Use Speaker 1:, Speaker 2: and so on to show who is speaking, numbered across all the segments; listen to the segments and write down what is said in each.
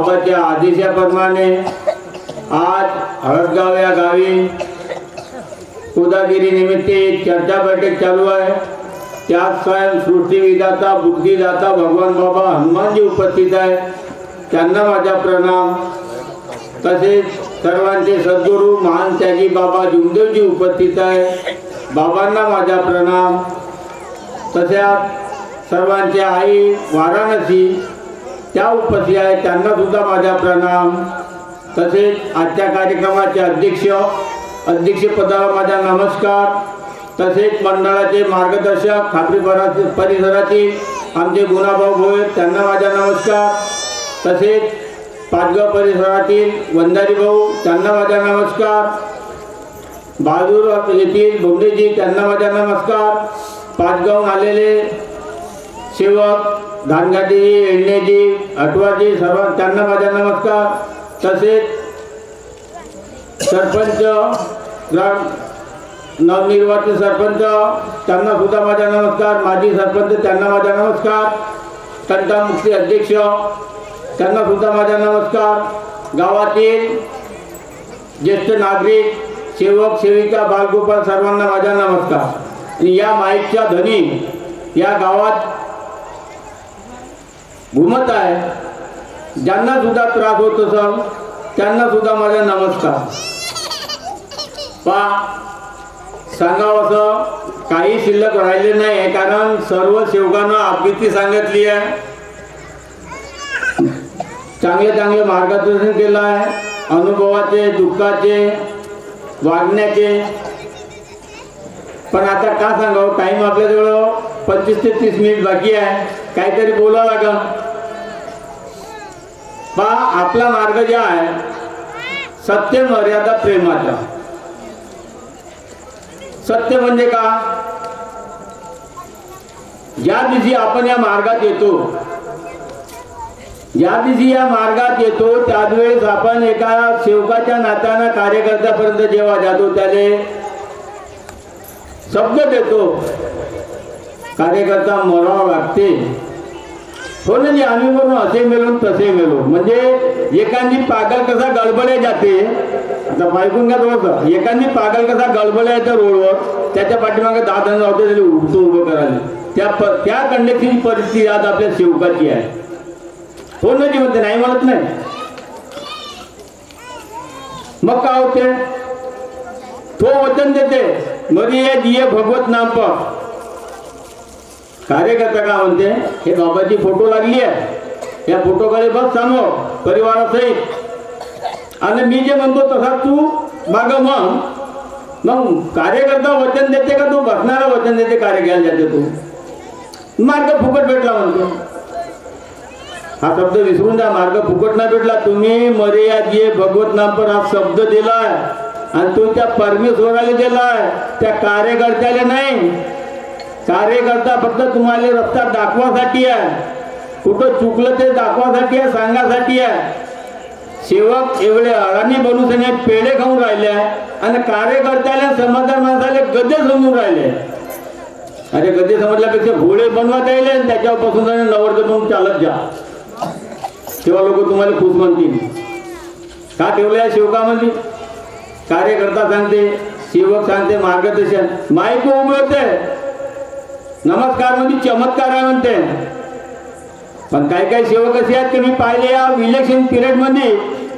Speaker 1: बाबाच्या आदेशाप्रमाणे आज हळदगाव या गावी उदागिरी निमित्त चर्चा बैठक चालू आहे. त्यात स्वयं सृष्टी सृष्टीविधाता बुद्धिदाता भगवान बाबा हनुमानजी उपस्थित आहे त्यांना माझा प्रणाम. तसेच सर्वांचे सद्गुरू महान त्यागी बाबा जुमदेवजी उपस्थित आहे बाबांना माझा प्रणाम. तसेच सर्वांचे आई वाराणसी त्या उपस्थित आहेत त्यांना सुद्धा माझा प्रणाम. तसेच आजच्या कार्यक्रमाचे अध्यक्ष अध्यक्षपदाला माझा नमस्कार. तसेच मंडळाचे मार्गदर्शक खात्री परा- परिसरातील आमचे गुणाभाऊ भोये त्यांना माझा नमस्कार. तसेच पाचगाव परिसरातील वंदारी भाऊ त्यांना माझा नमस्कार. बाजूर येथील बोंडेजी त्यांना माझा नमस्कार. पाचगावून आलेले सेवक धानगाटी एळणेजी अटवाजी सर्व त्यांना माझा नमस्कार. तसेच सरपंच ग्राम नवनिर्वाचित सरपंच त्यांना सुद्धा माझा नमस्कार. माजी सरपंच त्यांना माझा नमस्कार. तंटामुक्ती अध्यक्ष त्यांना सुद्धा माझा नमस्कार. गावातील ज्येष्ठ नागरिक सेवक सेविका बालगोपाल सर्वांना माझा नमस्कार. आणि या माईकच्या धनी या गावात घुमत आहे. ज्यांना सुद्धा त्रास होत असेल त्यांना सुद्धा माझा नमस्कार. पा सांगावं असं काही शिल्लक राहिले नाही आहे कारण सर्व सेवकांना आपली सांगितली आहे. चांगले चांगले मार्गदर्शन केलं आहे अनुभवाचे दुःखाचे वागण्याचे. पण आता का सांगावं टाईम आपल्याजवळ पंचवीस ते तीस मिनिट बाकी आहे. काहीतरी बोलावं लागेल. पा आपला मार्ग जे आहे सत्य म्हणजे मर्यादा प्रेमाचा. सत्य म्हणजे का? ज्या दिवशी आपण या मार्गात येतो. ज्या दिवशी या मार्गात येतो त्याच आपण एका सेवकाच्या नात्यानं कार्यकर्त्यापर्यंत जेव्हा जातो त्याने शब्द देतो. कार्यकर्ता मरावा लागते. हो आम्ही म्हणून असे मेलो तसे मेलो म्हणजे एखादी पागल कसा गडबड्या जाते आता ऐकून घ्या थोडंसं. एखादी पागल कसा गडबड्या येतं रोडवर त्याच्या पाठीमागे दहा जण जाते त्याला उठतो उभं करायला. त्या प त्या कंडक्टरची परिस्थिती आज आपल्या सेवकाची आहे. हो ना जी म्हणते? नाही म्हणत नाही. मग काय होते? तो वचन देते मरी ये दिये भगवत नाम पर कार्यकर्ता का म्हणते? हे बाबाची फोटो लागली आहे. या फोटोकडे बघ सांगो परिवारासहित. आणि मी जे म्हणतो तसा तू माग मग मग कार्यकर्ता वचन देते का तू? बसणारा वचन देते कार्य घ्यायला जाते तू. मार्ग फुकट भेटला म्हणतो. हा शब्द विसरून जा मार्ग फुकट नाही भेटला. तुम्ही मर्याद ये भगवत नाम पर हा शब्द दिलाय. आणि तो त्या परमेश्वराला दिलाय. त्या कार्यकर्त्याला नाही. कार्यकर्ता फक्त तुम्हाला रस्ता दाखवासाठी आहे. कुठं चुकलं ते दाखवासाठी आहे सांगासाठी आहे. सेवक एवढे अडाणी बनूसने पेढे खाऊन राहिले आहे आणि कार्यकर्त्याला समाधान माणसाला गद्दे समजून राहिले अरे गद्य समजल्यापेक्षा घोडे बनवत राहिले आणि त्याच्यावर बसून नवरद म्हणून चालत जा. तेव्हा लोक तुम्हाला खुश म्हणतील. का ठेवलं या सेवकामध्ये? कार्यकर्ता सांगते सेवक सांगते मार्गदर्शन. माईक उभे होते नमस्कार म्हणजे चमत्कार आहे म्हणते. पण काही काही सेवक असे आहेत की मी पाहिले या इलेक्शन पिरियडमध्ये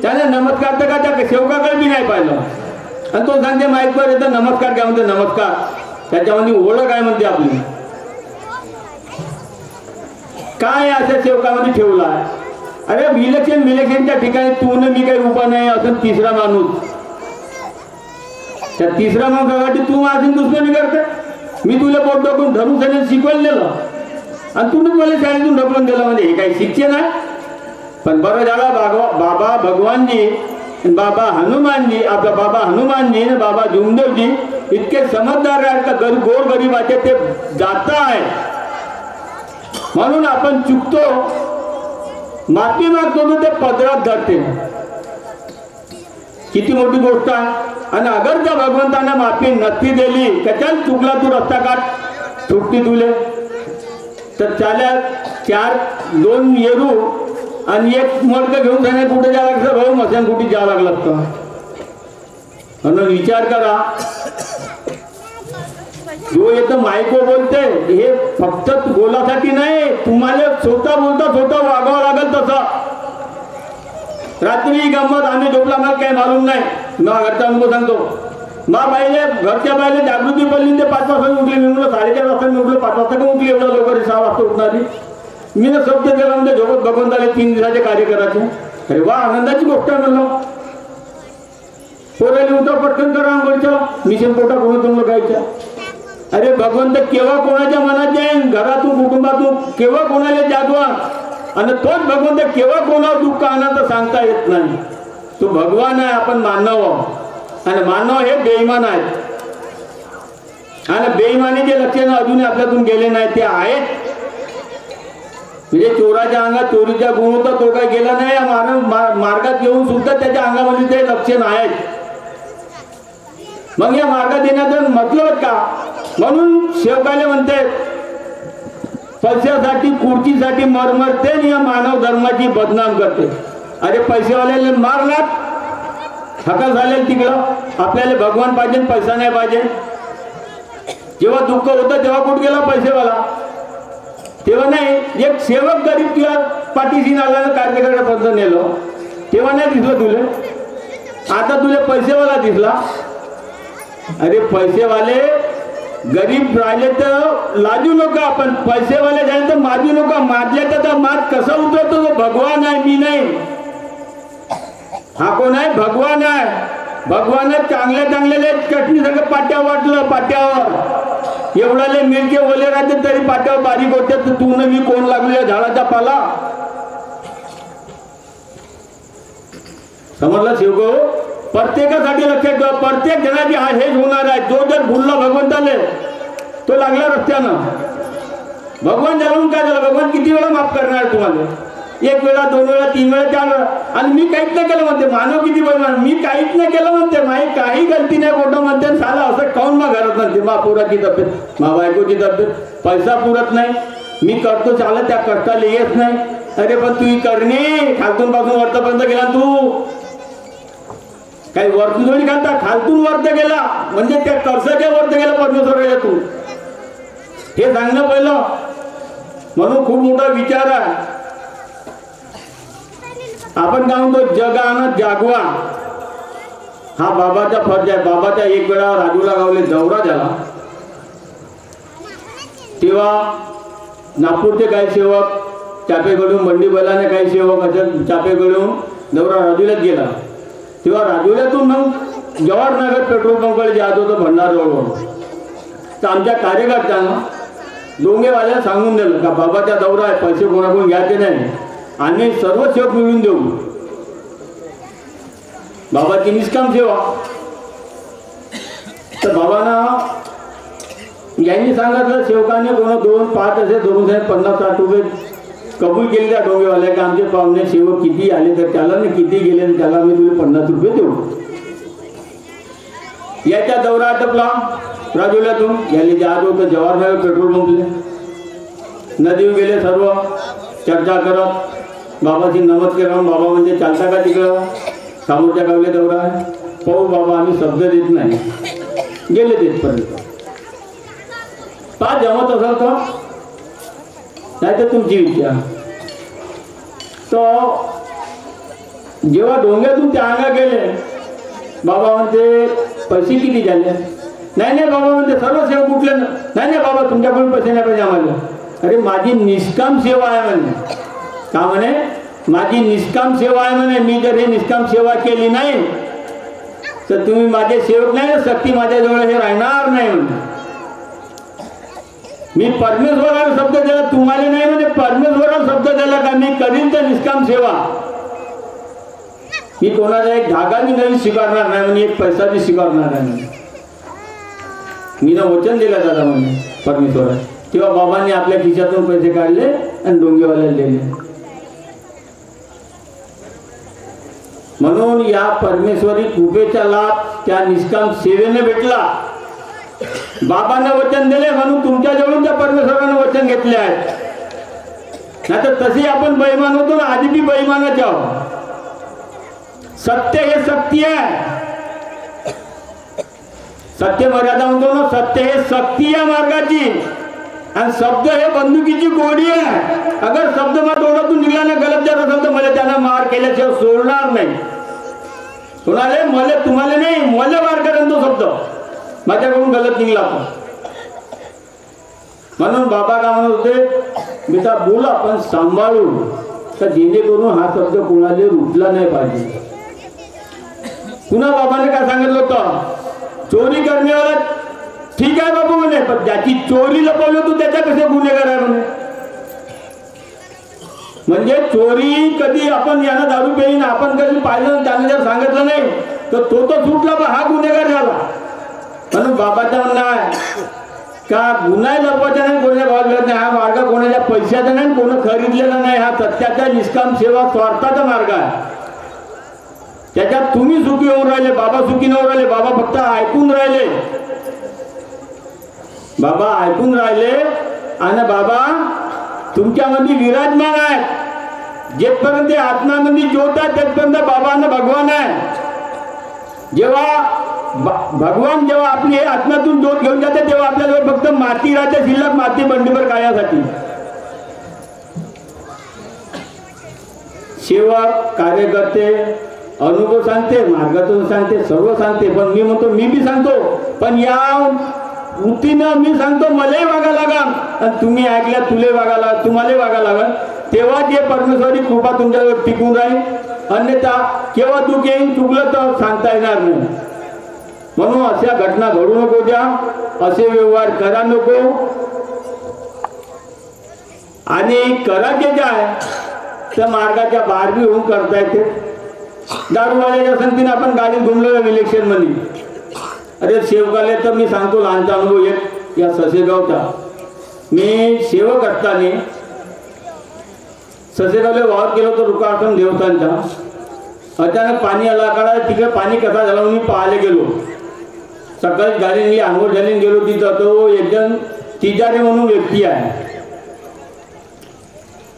Speaker 1: त्याने नमस्कार तर का त्या सेवकाकडे मी नाही पाहिलं. आणि तो सांगते माईकवर येतं नमस्कार काय म्हणते नमस्कार. त्याच्यामध्ये ओळख आहे म्हणते आपली. काय असं सेवकामध्ये ठेवला आहे? अरे इलेक्शन विलेक्शनच्या ठिकाणी तू न मी काही उभा नाही असं तिसरा माणूस. त्या तिसरा माणसासाठी तू माझी मी करते मी तुला पोट डोकून धरून त्याने शिकवायला दिलं आणि तुम्ही मला शाळेतून ढकलून दिलं म्हणजे हे काही शिकचे ना पण बरं झाला बाबा बाबा भगवानजी बाबा हनुमानजी आपला बाबा हनुमानजी आणि बाबा जुमदेवजी इतके समजदार आहेत का गरीब गोर गरीबाचे ते जाता आहे म्हणून आपण चुकतो माती मागतो ते पदरात धरते. किती मोठी गोष्ट आहे. आणि अगर त्या भगवंतानं माफी नक्की दिली त्याच्यात चुकला तू रस्ता काढ चुकती तुले. तर त्याला चार दोन येरू आणि एक मडकं घेऊन त्याने कुठे जावं लागतं भाऊ मशान कुठे जावं लागलं असतं? म्हणून विचार करा. जो येतं मायको बोलते हे फक्त बोलासाठी नाही तुम्हाला स्वतः बोलता स्वतः वागावं लागेल तसं. रात्री गंमत आम्ही कोणाला काही मालूम नाही. मग घरचा अनुभव सांगतो. मा पाहिजे घरच्या पाहिजे जागृती पडली ते पाच वाजता उठले. मी म्हणलं साडेचार वाजता मी उठलो. पाच वाजता का उठली. एवढं लवकर सहा वाजता उठणारी. मी ना शब्द केला म्हणजे झोपत बघून झाले तीन दिवसाचे कार्य करायचे अरे वा आनंदाची गोष्ट आहे म्हणलं. पोराले उठा पटकन करा आंघोळच्या मिशन पोटा कोणा तुम्हाला गायच्या. अरे भगवंत केव्हा कोणाच्या मनात जाईन? घरातून कुटुंबातून केव्हा कोणाला जागवा? आणि तोच भगवंत केव्हा कोणावर दुःख आणा तर सांगता येत नाही. तो भगवान आहे आपण मानव आहोत. आणि मानव हे बेईमान आहेत. आणि बेईमानीचे लक्षण अजूनही आपल्यातून गेले नाही ते आहेत. म्हणजे चोराच्या अंगात चोरीच्या गुण होता तो काय गेला नाही या मानव मार्गात येऊन सुद्धा त्याच्या अंगामध्ये ते लक्षण आहेत मग या मार्गात येण्याचं मतलब का? म्हणून शेवकाले म्हणते पैशासाठी खुर्चीसाठी मरमरते आणि या मानव धर्माची बदनाम करते. अरे पैसेवाल्याला मारलात हका झाले तिकडं. आपल्याला भगवान पाहिजे पैसा नाही पाहिजे. जेव्हा दुःख होतं तेव्हा कुठं गेला पैसेवाला? तेव्हा नाही एक सेवक गरीब तुला पाठीशी आल्यानं कार्यक्रमापर्यंत नेलो. तेव्हा नाही दिसलं तुले. आता तुले पैसेवाला दिसला. अरे पैसेवाले गरीब राहिले तर लाजू नका पण पैसेवाले झाले तर माजू नका. माजले तर मात कसा उतरतो तो? भगवान आहे मी नाही. हा कोण आहे? भगवान आहे. भगवान चांगल्या चांगल्याले चटणी सगळं पाट्या वाटलं पाट्यावर. एवढाले मिरचे ओले राहते तरी पाट्यावर बारीक होते. तर तू न मी कोण लागले झाडाचा पाला? समजला शिवगो? प्रत्येकासाठी लक्षात ठेवा. प्रत्येक जणाची हा हेच होणार आहे. जो जर भुलला भगवंताले तो लागला रस्त्यानं. भगवान जाणून काय झालं भगवान किती वेळा माफ करणार तुम्हाला? एक वेळा दोन वेळा तीन वेळा चार वेळा. आणि मी काहीच नाही केलं म्हणते. मानव किती बघणार मी काहीच नाही केलं म्हणते. माही काही गलती नाही खोटं म्हणते. आणि असं काऊन मग घरात म्हणते मा पोराची तब्येत मा बायकोची तब्येत पैसा पुरत नाही. मी करतो चालत त्या कष्टाला येत नाही. अरे पण तू ही करणे. खालतून पासून वरतापर्यंत गेला तू. काही वरतून थोडी घालता. खालतून वर्त गेला. म्हणजे त्या कर्जाच्या वर्त गेला परमेश्वराच्या तू. हे सांगणं पहिलं. म्हणून खूप मोठा विचार आहे. आपण काय म्हणतो जगानं जागवा. हा बाबाचा फर्ज आहे. बाबाचा एक वेळा राजूला गावले दौरा झाला. तेव्हा नागपूरचे काही सेवक चापेकडून मंडी बैलाने काही सेवक असं चापेकडून दौरा राजूलाच गेला. तेव्हा राजूल्यातून मग जवाहरनगर पेट्रोल पंपकडे जात होतं भंडारजवळ तर आमच्या कार्यकर्त्यांना डोंगेवाल्याला सांगून दिलं का बाबाचा दौरा आहे पैसे कोणाकडून घ्यायचे नाही. आणि सर्व सेवक मिळून देऊ. बाबाची निष्काम सेवा. तर बाबांना यांनी सांगितलं सेवकाने कोणा दोन पाच असे दोन साहेब पन्नास साठ रुपये कबूल केले त्या डोंगेवाल्या की आमचे पाहुणे सेवक किती आले तर त्याला मी किती गेले तर त्याला मी तुला पन्नास रुपये देऊ. याच्या दौरा आटपला. राजोल्यातून याले जात होतं जवाहरनगर पेट्रोल पंपले. नदीवर गेले सर्व. चर्चा करत. बाबाची नमत केला बाबा म्हणजे चालता का तिकडं? समोरच्या गावले दौरा. पाहू बाबा आम्ही शब्द देत नाही. गेले तिथपर्यंत. का जमत असाल का नाही तर तुमची इच्छा. तो जेव्हा डोंग्यातून त्या अंगा गेले बाबा म्हणते पैसे किती झाले? नाही नाही बाबा म्हणते सर्व सेवा कुठले ना? नाही नाही बाबा तुमच्याकडून पैसे नाही पाहिजे आम्हाला. अरे माझी निष्काम सेवा आहे म्हणे. का म्हणे? माझी निष्काम सेवा आहे म्हणे. मी जर हे निष्काम सेवा केली नाही तर तुम्ही माझे सेवक नाही ना सक्ती माझ्याजवळ हे राहणार नाही म्हणे. मी परमेश्वराला शब्द दिला तुम्हाला नाही म्हणजे परमेश्वराला शब्द दिला का? मी करीन तर निष्काम सेवा. मी कोणाचा एक धागा मी नवीन स्वीकारणार नाही म्हणजे एक पैसा बी स्वीकारणार नाही मी ना वचन दिलं दादा म्हणे परमेश्वर तेव्हा बाबांनी आपल्या खिशातून पैसे काढले आणि डोंगेवाल्याला दिले. म्हणून या परमेश्वरी कृपेचा लाभ त्या निष्काम सेवेने भेटला. बाबांना वचन दिले म्हणून तुमच्याजवळून त्या परमेश्वरानं वचन घेतले आहे. नाही तर तसे आपण बैमान होतो ना आधी बी बैमानाचे आहोत. सत्य हे सक्ती आहे. सत्य मर्यादा म्हणतो ना सत्य हे सक्ती या मार्गाची. आणि शब्द हे बंदुकीची गोडी आहे. अगर शब्द माझ्या डोळ्यातून निघाला ना गलत जात असेल तर मला त्यांना मार केल्याशिवाय सोडणार नाही. कोणाले? मला तुम्हाला नाही मला मार करेन तो शब्द. माझ्याकडून गलत निघला तो. म्हणून बाबा का म्हणत होते बेटा बोल आपण सांभाळू. तर जेणेकरून हा शब्द कोणाला रुटला नाही पाहिजे. पुन्हा बाबाने काय सांगितलं होतं? चोरी करण्यावर ठीक आहे बाबू म्हणे पण ज्याची चोरी लपवली तू त्याच्या कसे गुन्हेगार आहे म्हणे म्हणजे चोरी कधी आपण यानं दारू पेईन आपण कधी पाहिलं आणि त्याने जर सांगितलं नाही तर तो तो सुटला पण हा गुन्हेगार झाला. म्हणून बाबाचा म्हणणं आहे का गुन्हा लपवायचा नाही कोणाच्या भावात मिळत नाही हा मार्ग कोणाच्या पैशाचा नाही कोण खरीदलेला नाही हा सत्याचा निष्काम सेवा स्वार्थाचा मार्ग आहे. त्याच्यात तुम्ही सुखी होऊन राहिले बाबा सुखी न राहिले बाबा फक्त ऐकून राहिले. बाबा ऐकून राहिले? आणि बाबा तुमच्यामध्ये विराजमान आहे. जेथपर्यंत आत्मामध्ये ज्योत आहे तेथपर्यंत बाबांना भगवान आहे. जेव्हा भगवान जेव्हा आपली हे आत्म्यातून ज्योत घेऊन जाते तेव्हा आपल्याजवळ फक्त माती राहते शिल्लक माती बंडीवर कायासाठी सेवक कार्यकर्ते अनुभव सांगते मार्गातून सांगते सर्व सांगते पण मी म्हणतो मी बी सांगतो पण या उतीनं मी सांगतो मलाही वागा लागा. आणि तुम्ही ऐकल्या तुले वागा लाग तुम्हालाही वागा लागल तेव्हा जे परमेश्वरी कृपा तुमच्यावर टिकून राहील. अन्यथा केव्हा तू येईन चुकलं तर सांगता येणार नाही. म्हणून अशा घटना घडू नको द्या. असे व्यवहार करा नको. आणि करा जे आहे त्या मार्गाच्या बाहेर बी होऊन करता येते. दारूवाल्याच्या संगतीने आपण गाडी घुमलो इलेक्शनमध्ये. अरे सेवकाले तर मी सांगतो लहानचा अनुभव एक या ससेगावचा. मी सेवक असताना ससेगावले वावर केलं होतं रुकार्थम देवतांचा अचानक पाणी आला काढा तिकडे पाणी कसा झाला म्हणून मी पाहायला गेलो. सकाळी गाडी मी आंघोळ झाली गेलो तिथं. तो एकदम तिजारे म्हणून व्यक्ती आहे.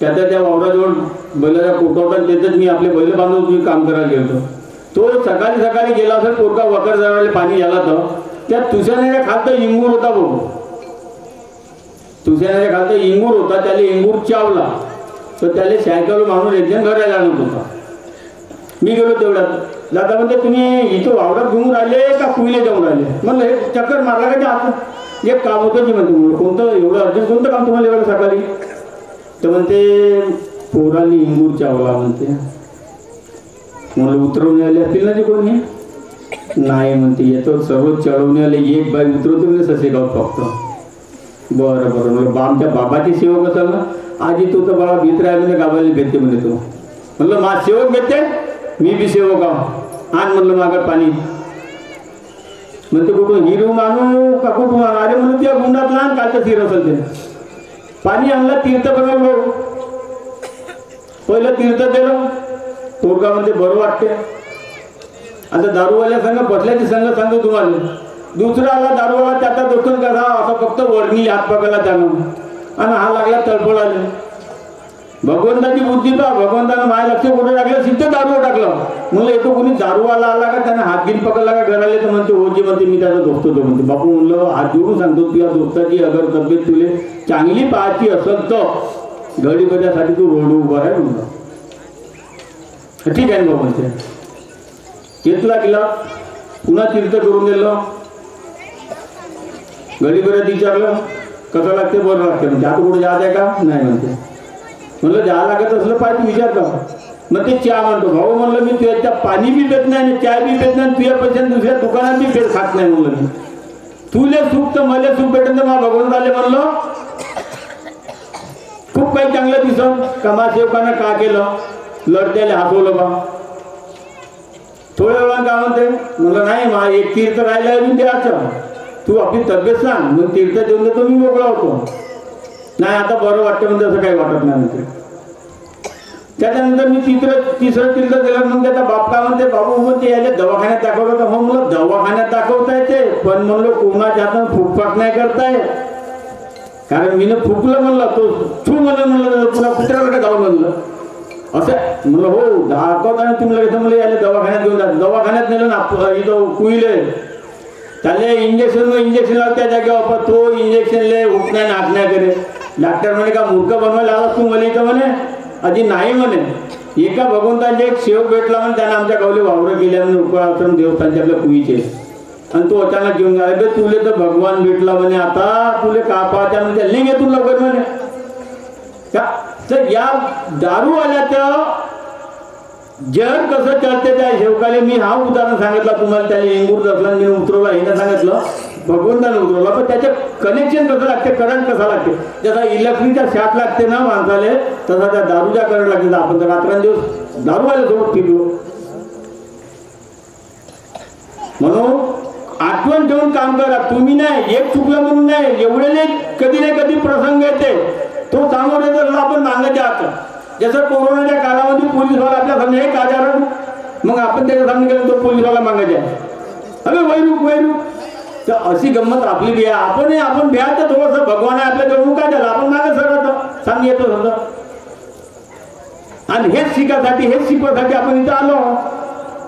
Speaker 1: त्याच्या त्या वावराजवळ बैलाचा कोटा होता त्याच्यात मी आपले बैल बांधून काम करायला गेलो तो सकाळी सकाळी गेला असेल पोरका वकर जवळ पाणी झाला तर त्या तुषाण्याच्या खालतं इंगूर होता बघू. तुषाण्याच्या खालतं इंगूर होता त्याला इंगूर चावला. तर त्याला सायकल माणूस एकदम घरायला आणत होता. मी गेलो तेवढ्यात. दादा म्हणते तुम्ही इथं वावरात घेऊन राहिले का कुईले जाऊन राहिले? म्हणलं हे चक्कर मारला का ते एक काम होतं की म्हणते कोणतं एवढं अर्जंट कोणतं काम तुम्हाला एवढं सकाळी? तर म्हणते पोरांनी इंगूर चावला म्हणते. मला उतरवून आले असतील ना ते कोणी नाही म्हणते येतो सर्व चढवून आले. एक बाई उतरवतो म्हणजे ससेगाव फक्त. बरं बरं. बरं बा आमच्या बाबाची सेवक असाल ना आजी तो तर बाबा भीत राहिला म्हणजे गावाला भेटते म्हणे तो. म्हणलं मा सेवक भेटते मी बी सेवक आहो आण म्हणलं मागं पाणी. म्हणते कुठून? हिरू मानू का कुठून अरे म्हणून त्या गुंडात लहान कालचं हिर असेल ते. पाणी आणलं तीर्थ बनवलं पहिलं तीर्थ दिलं. पोरगामध्ये बरं वाटते. आता दारूवाल्या संघ बसल्याची संघ सांगतो तुम्हाला. दुसरा आला दारूवाला त्याचा दोन करा असा फक्त वर्णी हात पकडला त्यानं. आणि हा लागला तळपडाले भगवंताची बुद्धी पा भगवंतानं माझ्या लक्ष कुठे टाकलं? सिद्ध दारू टाकलं. म्हणलं येतो कोणी दारूवाला आला का? त्यानं हात घेऊन पकडला का? घराले तर म्हणते हो ओजी म्हणते मी त्याचा दोस्त होतो म्हणते. बापू म्हणलं हात जोडून सांगतो तुझ्या दोस्ताची अगर तब्येत तुले चांगली पाहायची असेल तर. घडी बजासाठी तू रोड उभा आहे म्हणलं. ठीक आहे ना बाबा म्हणते. घेतला गेला पुन्हा तीर्थ करून दिलं. घरी परत विचारलं. कसं लागते? बरं लागते. म्हणजे आता कुठे जात आहे का? नाही म्हणते. म्हणलं जा लागत असलं पाहिजे विचार का मग ते चहा म्हणतो भाऊ म्हणलं मी तुझ्या पाणी बी पेत नाही आणि चहा बी पेत नाही आणि तुझ्या पैसे दुसऱ्या दुकानात बी पेत खात नाही म्हणलं मी. तुले सुख तर मला सुख भेटन तर मला भगवंत आले म्हणलं. खूप काही चांगलं दिसत कमा सेवकानं का केलं? लढत्याला हातवलं बा. थोड्या वेळा का म्हणते म्हणलं नाही मा एक तीर्थ राहिला अजून द्यायचं तू आपली तब्येत सांग. मग तीर्थ देऊन देतो मी मोकळा होतो. नाही आता बरं वाटतं म्हणजे असं काही वाटत नाही म्हणते त्याच्यानंतर मी तिसरं तिसरं तीर्थ दिलं मग त्याचा बाप काय म्हणते बाबू म्हणते याला दवाखान्यात दाखवलं तर हो म्हणलं दवाखान्यात दाखवता येते पण म्हणलं कोणाच्या हातात फुटफाट नाही करता येत कारण मी फुकलं म्हणलं तो तू म्हणलं म्हणलं तुला कुत्र्याकडे जाऊ म्हणलं. असं म्हणलं हो दाखवताना तुम्ही लगेच म्हणलं याला दवाखान्यात घेऊन जा दवाखान्यात नेलं ना इथं कुईले त्याला इंजेक्शन इंजेक्शन लावत त्या जागेवर तो इंजेक्शन ले उठण्या नाचण्या करे. डॉक्टर म्हणे का मूर्ख बनवायला आला तू? म्हणे इथं म्हणे आधी नाही म्हणे. एका भगवंतांचे एक शेवक भेटला म्हणे त्यानं आमच्या गावले वावरं गेल्या म्हणे उपळाश्रम देवस्थानच्या आपल्या कुईचे. आणि तो अचानक घेऊन गेला बे तुले तर भगवान भेटला म्हणे आता तुले का पाहत्या म्हणजे त्याला आहे तुला लवकर म्हणे. का? तर या दारूवाल्याचं जर कसं चालते त्या शेवकाले मी हा उदाहरण सांगितलं तुम्हाला त्याने इंगूर दसला मी उतरवला हिनं सांगितलं भगवंताने उतरवला. पण त्याचं कनेक्शन कसं लागते? करंट कसा लागते? जसा इलेक्ट्रिकचा शॉक लागते ना माणसाले तसा त्या दारूच्या करंट लागते. आपण तर रात्रंदिवस दारूवाल्यासोबत फिरलो. म्हणून आठवण ठेवून काम करा. तुम्ही नाही एक चुकलं म्हणून नाही. एवढे नाही कधी ना कधी प्रसंग येते. तो सामोरे जर आपण मागायचे आहात जसं कोरोनाच्या काळामध्ये पोलीसवाला आपल्या सामने एक आजार मग आपण त्याच्या सामने गेलो तो पोलीसवाला मागायचे अरे वैरूक वैरूक तर अशी गंमत आपली बी आहे आपण आपण भ्या तर थोडंसं भगवान आहे, आपल्या जवळ काय झालं आपण मागे सरत सांग येतो समजा. आणि हेच शिकासाठी, हेच शिकवासाठी आपण इथं आलो.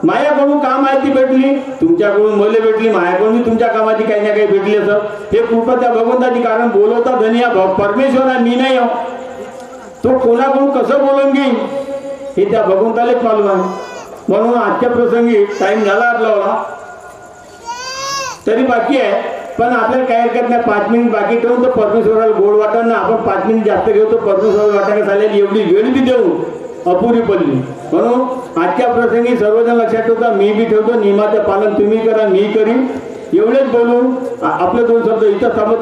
Speaker 1: माझ्याकडून काम आहे ती भेटली? तुमच्याकडून मले भेटली मायाकडून तुमच्या कामाची काही ना काही भेटली असं. हे कृपा त्या भगवंताची कारण बोलवता धनी परमेश्वर आहे मी नाही आहो तो कोणाकडून कसं बोलून घेईन? हे त्या भगवंतालाच मालूम आहे. म्हणून आजच्या प्रसंगी टाइम झाला आपला तरी बाकी आहे. पण आपल्याला काय हरकत नाही. पाच मिनिट बाकी ठेवून तर परमेश्वराला गोड वाटण ना. आपण पाच मिनिट जास्त घेऊ तर परमेश्वराला वाटायला चालेल. एवढी वेळ बी देऊ अपुरी पडली. म्हणून आजच्या प्रसंगी सर्वजण लक्षात ठेवता मी बी ठेवतो नियमाचं पालन तुम्ही करा मी करीन. एवढेच बोलून आपले दोन शब्द इथं थांबतो